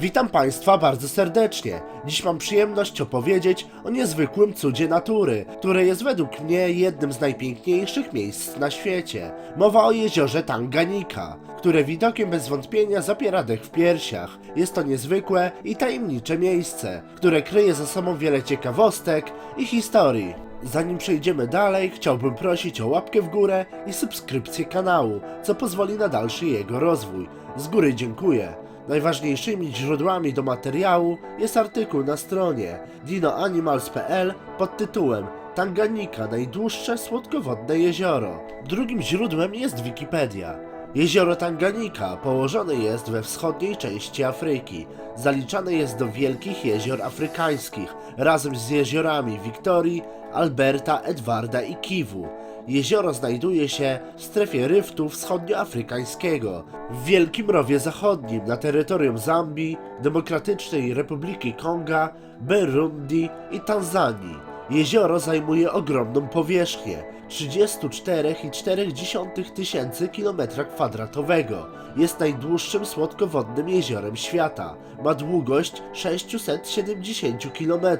Witam Państwa bardzo serdecznie. Dziś mam przyjemność opowiedzieć o niezwykłym cudzie natury, które jest według mnie jednym z najpiękniejszych miejsc na świecie. Mowa o jeziorze Tanganika, które widokiem bez wątpienia zapiera dech w piersiach. Jest to niezwykłe i tajemnicze miejsce, które kryje za sobą wiele ciekawostek i historii. Zanim przejdziemy dalej, chciałbym prosić o łapkę w górę i subskrypcję kanału, co pozwoli na dalszy jego rozwój. Z góry dziękuję. Najważniejszymi źródłami do materiału jest artykuł na stronie dinoanimals.pl pod tytułem Tanganika najdłuższe słodkowodne jezioro. Drugim źródłem jest Wikipedia. Jezioro Tanganika położone jest we wschodniej części Afryki. Zaliczane jest do wielkich jezior afrykańskich razem z jeziorami Wiktorii, Alberta, Edwarda i Kiwu. Jezioro znajduje się w strefie ryftu wschodnioafrykańskiego, w Wielkim Rowie Zachodnim na terytorium Zambii, Demokratycznej Republiki Konga, Burundi i Tanzanii. Jezioro zajmuje ogromną powierzchnię 34,4 tysięcy kilometra kwadratowego. Jest najdłuższym słodkowodnym jeziorem świata. Ma długość 670 km.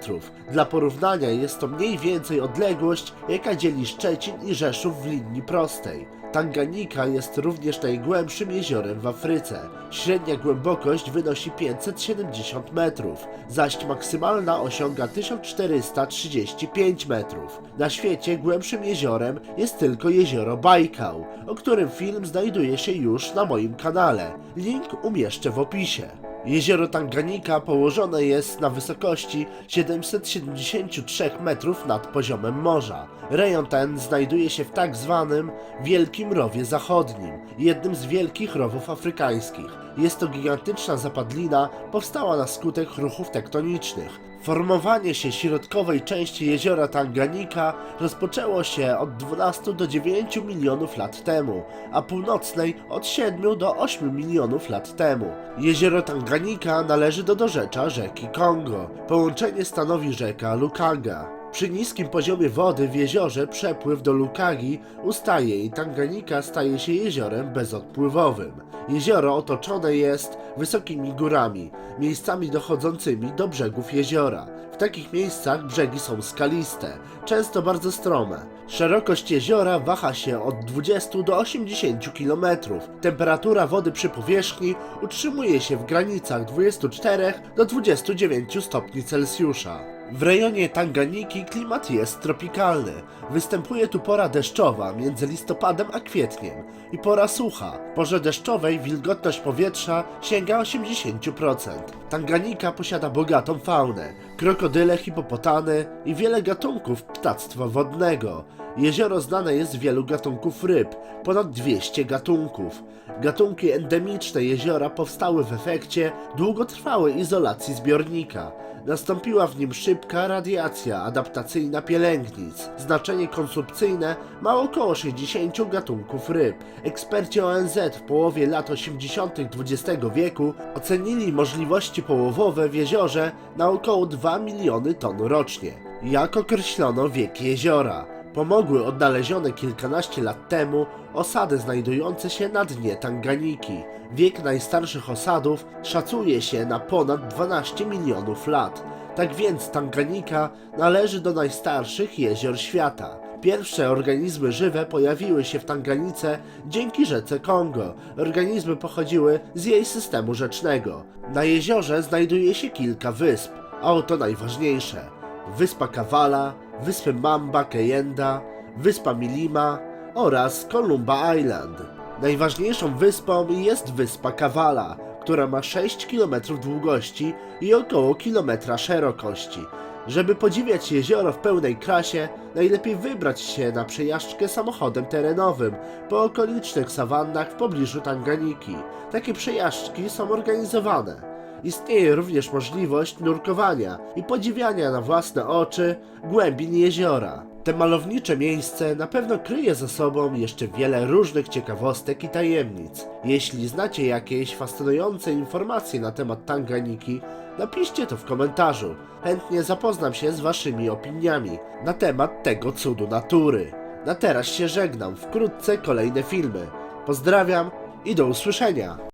Dla porównania jest to mniej więcej odległość, jaka dzieli Szczecin i Rzeszów w linii prostej. Tanganika jest również najgłębszym jeziorem w Afryce. Średnia głębokość wynosi 570 metrów, zaś maksymalna osiąga 1435 metrów. Na świecie głębszym jeziorem jest tylko jezioro Bajkał, o którym film znajduje się już na moim kanale. Link umieszczę w opisie. Jezioro Tanganika położone jest na wysokości 773 metrów nad poziomem morza. Rejon ten znajduje się w tak zwanym Wielkim Rowie Zachodnim, jednym z wielkich rowów afrykańskich. Jest to gigantyczna zapadlina powstała na skutek ruchów tektonicznych. Formowanie się środkowej części jeziora Tanganika rozpoczęło się od 12 do 9 milionów lat temu, a północnej od 7 do 8 milionów lat temu. Jezioro Tanganika należy do dorzecza rzeki Kongo. Połączenie stanowi rzeka Lukanga. Przy niskim poziomie wody w jeziorze przepływ do Lukagi ustaje i Tanganika staje się jeziorem bezodpływowym. Jezioro otoczone jest wysokimi górami, miejscami dochodzącymi do brzegów jeziora. W takich miejscach brzegi są skaliste, często bardzo strome. Szerokość jeziora waha się od 20 do 80 km. Temperatura wody przy powierzchni utrzymuje się w granicach 24 do 29 stopni Celsjusza. W rejonie Tanganiki klimat jest tropikalny. Występuje tu pora deszczowa między listopadem a kwietniem i pora sucha. W porze deszczowej wilgotność powietrza sięga 80%. Tanganika posiada bogatą faunę, krokodyle, hipopotamy i wiele gatunków ptactwa wodnego. Jezioro znane jest z wielu gatunków ryb, ponad 200 gatunków. Gatunki endemiczne jeziora powstały w efekcie długotrwałej izolacji zbiornika. Nastąpiła w nim szybka radiacja adaptacyjna pielęgnic. Znaczenie konsumpcyjne ma około 60 gatunków ryb. Eksperci ONZ w połowie lat 80. XX wieku ocenili możliwości połowowe w jeziorze na około 2 miliony ton rocznie. Jak określono wiek jeziora? Pomogły odnalezione kilkanaście lat temu osady znajdujące się na dnie Tanganiki. Wiek najstarszych osadów szacuje się na ponad 12 milionów lat. Tak więc Tanganika należy do najstarszych jezior świata. Pierwsze organizmy żywe pojawiły się w Tanganice dzięki rzece Kongo. Organizmy pochodziły z jej systemu rzecznego. Na jeziorze znajduje się kilka wysp, a oto najważniejsze. Wyspa Kawala, wyspy Mamba Keyenda, wyspa Milima oraz Columba Island. Najważniejszą wyspą jest wyspa Kawala, która ma 6 km długości i około kilometra szerokości. Żeby podziwiać jezioro w pełnej krasie, najlepiej wybrać się na przejażdżkę samochodem terenowym po okolicznych sawannach w pobliżu Tanganiki. Takie przejażdżki są organizowane. Istnieje również możliwość nurkowania i podziwiania na własne oczy głębin jeziora. Te malownicze miejsce na pewno kryje za sobą jeszcze wiele różnych ciekawostek i tajemnic. Jeśli znacie jakieś fascynujące informacje na temat Tanganiki, napiszcie to w komentarzu. Chętnie zapoznam się z waszymi opiniami na temat tego cudu natury. Na teraz się żegnam, wkrótce kolejne filmy. Pozdrawiam i do usłyszenia.